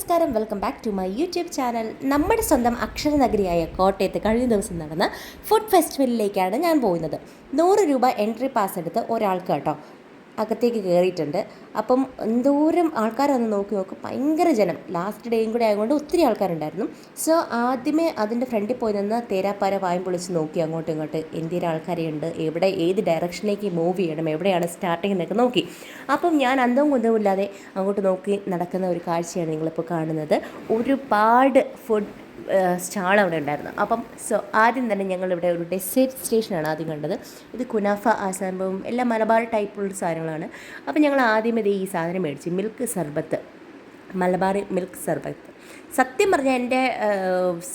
നമസ്കാരം. Welcome back to my YouTube channel നമ്മുടെ സ്വന്തം അക്ഷരനഗരിയായ കോട്ടയത്ത് കഴിഞ്ഞ ദിവസം നടന്ന ഫുഡ് ഫെസ്റ്റിവലിലേക്കാണ് ഞാൻ പോകുന്നത്. നൂറ് രൂപ എൻട്രി പാസ് എടുത്ത് ഒരാൾക്ക് കേട്ടോ. അകത്തേക്ക് കയറിയിട്ടുണ്ട് അപ്പം എന്തോരം ആൾക്കാരൊന്ന് നോക്കി നോക്കും. ഭയങ്കര ജനം. ലാസ്റ്റ് ഡേയും കൂടെ ആയതുകൊണ്ട് ഒത്തിരി ആൾക്കാരുണ്ടായിരുന്നു. സോ ആദ്യമേ അതിന്റെ ഫ്രണ്ടിൽ പോയി നിന്ന് തേരാപ്പാര വായും പൊളിച്ച് നോക്കി അങ്ങോട്ടും ഇങ്ങോട്ട്. എന്തൊരു ആൾക്കാരുണ്ട് എവിടെ ഏത് ഡയറക്ഷനിലേക്ക് മൂവ് ചെയ്യണം? എവിടെയാണ് സ്റ്റാർട്ടിങ് എന്നൊക്കെ നോക്കി. അപ്പം ഞാൻ അന്തവും കുന്തവും ഇല്ലാതെ അങ്ങോട്ട് നോക്കി നടക്കുന്ന ഒരു കാഴ്ചയാണ് നിങ്ങളിപ്പോൾ കാണുന്നത്. ഒരുപാട് ഫുഡ് സ്റ്റാൾ അവിടെ ഉണ്ടായിരുന്നു. അപ്പം സോ ആദ്യം തന്നെ ഞങ്ങളിവിടെ ഒരു ഡെസേർട്ട് സ്റ്റേഷനാണ് ആദ്യം കണ്ടത്. ഇത് കുനാഫ ആസാമ്പും എല്ലാം മലബാർ ടൈപ്പുള്ള സാധനങ്ങളാണ്. അപ്പം ഞങ്ങൾ ആദ്യം ഇത് ഈ സാധനം മേടിച്ചു. മിൽക്ക് സർബത്ത്. മലബാറി മിൽക്ക് സർബത്ത്. സത്യം പറഞ്ഞാൽ എന്റെ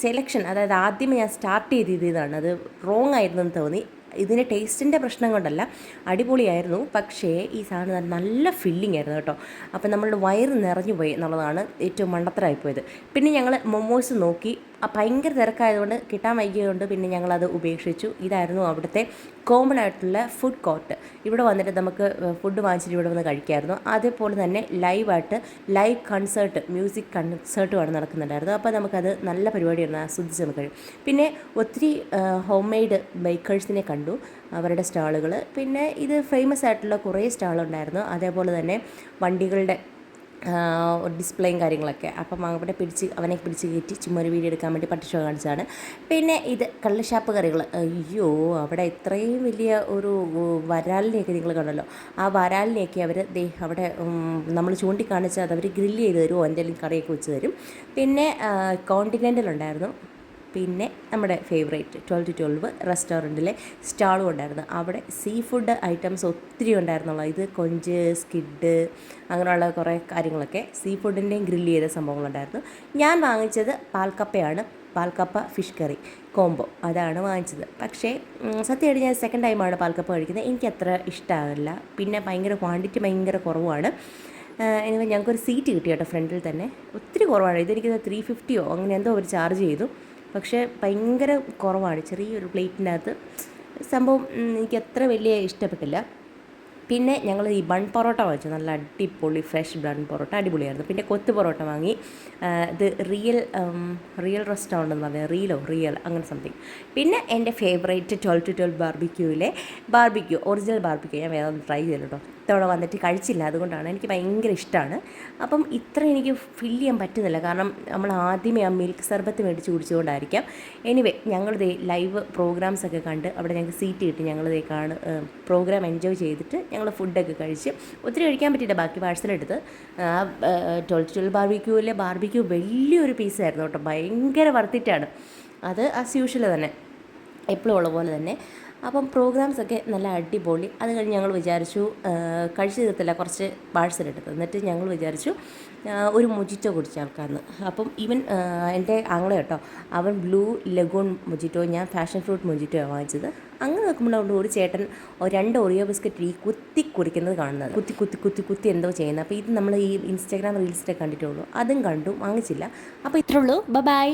സെലക്ഷൻ അതായത് ആദ്യമേ ഞാൻ സ്റ്റാർട്ട് ചെയ്ത് ഇതാണ്. അത് റോങ് ആയിരുന്നു എന്ന് തോന്നി. ഇതിന്റെ ടേസ്റ്റിന്റെ പ്രശ്നം കൊണ്ടല്ല അടിപൊളിയായിരുന്നു. പക്ഷേ ഈ സാധനം നല്ല ഫില്ലിംഗ് ആയിരുന്നു കേട്ടോ. അപ്പോൾ നമ്മളുടെ വയറ് നിറഞ്ഞു പോയി എന്നുള്ളതാണ് ഏറ്റവും മണ്ടത്തരായിപ്പോയത് പിന്നെ ഞങ്ങൾ മൊമോസ് നോക്കി ഭയങ്കര തിരക്കായതുകൊണ്ട് കിട്ടാൻ വൈകിയതുകൊണ്ട് പിന്നെ ഞങ്ങളത് ഉപേക്ഷിച്ചു. ഇതായിരുന്നു അവിടുത്തെ കോമൺ ആയിട്ടുള്ള ഫുഡ് കോർട്ട് ഇവിടെ വന്നിട്ട് നമുക്ക് ഫുഡ് വാങ്ങിച്ചിട്ട് ഇവിടെ വന്ന് കഴിക്കായിരുന്നു. അതേപോലെ തന്നെ ലൈവായിട്ട് ലൈവ് കൺസേർട്ട് മ്യൂസിക് കൺസേർട്ടുമാണ് നടക്കുന്നുണ്ടായിരുന്നു. അപ്പോൾ നമുക്കത് നല്ല പരിപാടിയായിരുന്നു ആസ്വദിച്ച് നമുക്ക് കഴിയും പിന്നെ ഒത്തിരി ഹോം മെയ്ഡ് ബേക്കേഴ്സിനെ കണ്ടു അവരുടെ സ്റ്റാളുകൾ പിന്നെ ഇത് ഫേമസ് ആയിട്ടുള്ള കുറേ സ്റ്റാളുണ്ടായിരുന്നു. അതേപോലെ തന്നെ വണ്ടികളുടെ ഡിസ്പ്ലേയും കാര്യങ്ങളൊക്കെ. അപ്പം അവിടെ പിടിച്ച് അവനെ പിടിച്ച് കയറ്റി ചുമ്മാ ഒരു വീഡിയോ എടുക്കാൻ വേണ്ടി പട്ടിഷോ കാണിച്ചതാണ്. പിന്നെ ഇത് കള്ളുഷാപ്പ് കറികൾ. അയ്യോ അവിടെ ഇത്രയും വലിയ ഒരു വരാലിനെയൊക്കെ നിങ്ങൾ കണ്ടല്ലോ. ആ വരാലിനെയൊക്കെ അവർ ദേ അവിടെ നമ്മൾ ചൂണ്ടിക്കാണിച്ചാൽ അത് അവർ ഗ്രില്ല് ചെയ്ത് തരുമോ എന്തെങ്കിലും കറിയൊക്കെ വെച്ച് തരും. പിന്നെ കോണ്ടിനെന്റൽ ഉണ്ടായിരുന്നു. പിന്നെ നമ്മുടെ ഫേവറേറ്റ് ട്വൽവ് ടു ട്വൽവ് റെസ്റ്റോറന്റിലെ സ്റ്റാളും ഉണ്ടായിരുന്നു. അവിടെ സീ ഫുഡ് ഐറ്റംസ് ഒത്തിരി ഉണ്ടായിരുന്നുള്ളൂ. ഇത് കൊഞ്ച് സ്കിഡ് അങ്ങനെയുള്ള കുറേ കാര്യങ്ങളൊക്കെ സീ ഫുഡിന്റെയും ഗ്രില്ല് ചെയ്ത സംഭവങ്ങളുണ്ടായിരുന്നു. ഞാൻ വാങ്ങിച്ചത് പാൽക്കപ്പയാണ്. പാൽക്കപ്പ ഫിഷ് കറി കോംബോ അതാണ് വാങ്ങിച്ചത്. പക്ഷേ സത്യമായിട്ട് ഞാൻ സെക്കൻഡ് ടൈമാണ് പാൽക്കപ്പ കഴിക്കുന്നത്. എനിക്ക് അത്ര പിന്നെ ഭയങ്കര ക്വാണ്ടിറ്റി ഭയങ്കര കുറവാണ്. എനിവേ ഞങ്ങൾക്കൊരു സീറ്റ് കിട്ടി കേട്ടോ ഫ്രണ്ടിൽ തന്നെ. ഒത്തിരി കുറവാണ്. ഇതെനിക്ക് ത്രീ ഫിഫ്റ്റിയോ അങ്ങനെ എന്തോ അവർ ചാർജ് ചെയ്തു. പക്ഷേ ഭയങ്കര കുറവാണ് ചെറിയൊരു പ്ലേറ്റിനകത്ത്. സംഭവം എനിക്ക് അത്ര വലിയ ഇഷ്ടപ്പെട്ടില്ല. പിന്നെ ഞങ്ങൾ ഈ ബൺ പൊറോട്ട വാങ്ങിച്ചു നല്ല അടിപൊളി ഫ്രഷ് ബൺ പൊറോട്ട. അടിപൊളിയായിരുന്നു. പിന്നെ കൊത്തു പൊറോട്ട വാങ്ങി. ഇത് റിയൽ റിയൽ റെസ്റ്റോറന്റ് എന്ന് പറഞ്ഞാൽ റിയലോ റിയൽ അങ്ങനെ സംതിങ് പിന്നെ എന്റെ ഫേവറേറ്റ് ട്വൽവ് ടു ട്വൽവ് ബാർബിക്യൂവിലെ ബാർബിക്യൂ ഒറിജിനൽ ബാർബിക്യൂ ഞാൻ വേറെ ട്രൈ ചെയ്തു കേട്ടോ ഇത്തവണ വന്നിട്ട് കഴിച്ചില്ല. അതുകൊണ്ടാണ് എനിക്ക് ഭയങ്കര ഇഷ്ടമാണ് അപ്പം ഇത്ര എനിക്ക് ഫില്ല് ചെയ്യാൻ പറ്റുന്നില്ല. കാരണം നമ്മൾ ആദ്യമേ ആ മിൽക്ക് സർബത്ത് മേടിച്ച് കുടിച്ചുകൊണ്ടായിരിക്കാം എനിവേ ഞങ്ങളിതേ ലൈവ് പ്രോഗ്രാംസ് ഒക്കെ കണ്ട് അവിടെ ഞങ്ങൾക്ക് സീറ്റ് കിട്ടി. ഞങ്ങളിതേ കാണ് പ്രോഗ്രാം എൻജോയ് ചെയ്തിട്ട് ഞങ്ങൾ ഫുഡൊക്കെ കഴിച്ച് ഒത്തിരി കഴിക്കാൻ പറ്റിയില്ല. ബാക്കി പാഴ്സലെടുത്ത് ട്വൽവ് ട്വൽവ് ബാർബിക്യൂവിലെ ബാർബിക്യൂ വലിയൊരു പീസായിരുന്നു കേട്ടോ. ഭയങ്കര വർത്തിറ്റാണ് അത് ആസ് യൂഷ്വൽ തന്നെ. എപ്പോഴും ഉള്ള പോലെ തന്നെ. അപ്പം പ്രോഗ്രാംസ് ഒക്കെ നല്ല അടിപൊളി. അത് കഴിഞ്ഞ് ഞങ്ങൾ വിചാരിച്ചു കഴിച്ചു തീർത്തില്ല കുറച്ച് പാഴ്സൽ എടുത്ത് എന്നിട്ട് ഞങ്ങൾ വിചാരിച്ചു ഒരു മൊജിറ്റോ കുടിച്ച അപ്പം ഈവൻ എന്റെ ആങ്ങളെ കേട്ടോ അവൻ ബ്ലൂ ലഗൂൺ മുജിറ്റോ ഞാൻ ഫാഷൻ ഫ്രൂട്ട് മൊജിറ്റോ വാങ്ങിച്ചത്. അങ്ങനെ നോക്കുമ്പോഴാണ് ഒരു ചേട്ടൻ രണ്ട് ഒറിയോ ബിസ്ക്കറ്റ് ഈ കുത്തി കുടിക്കുന്നത് കാണുന്നത്. കുത്തി കുത്തി കുത്തി കുത്തി എന്തോ ചെയ്യുന്നത്. അപ്പോൾ ഇത് നമ്മൾ ഈ ഇൻസ്റ്റാഗ്രാം റീൽസിലൊക്കെ കണ്ടിട്ടുള്ളൂ. അതും കണ്ടു വാങ്ങിച്ചില്ല. അപ്പോൾ ഇത്രയുള്ളൂ ബൈ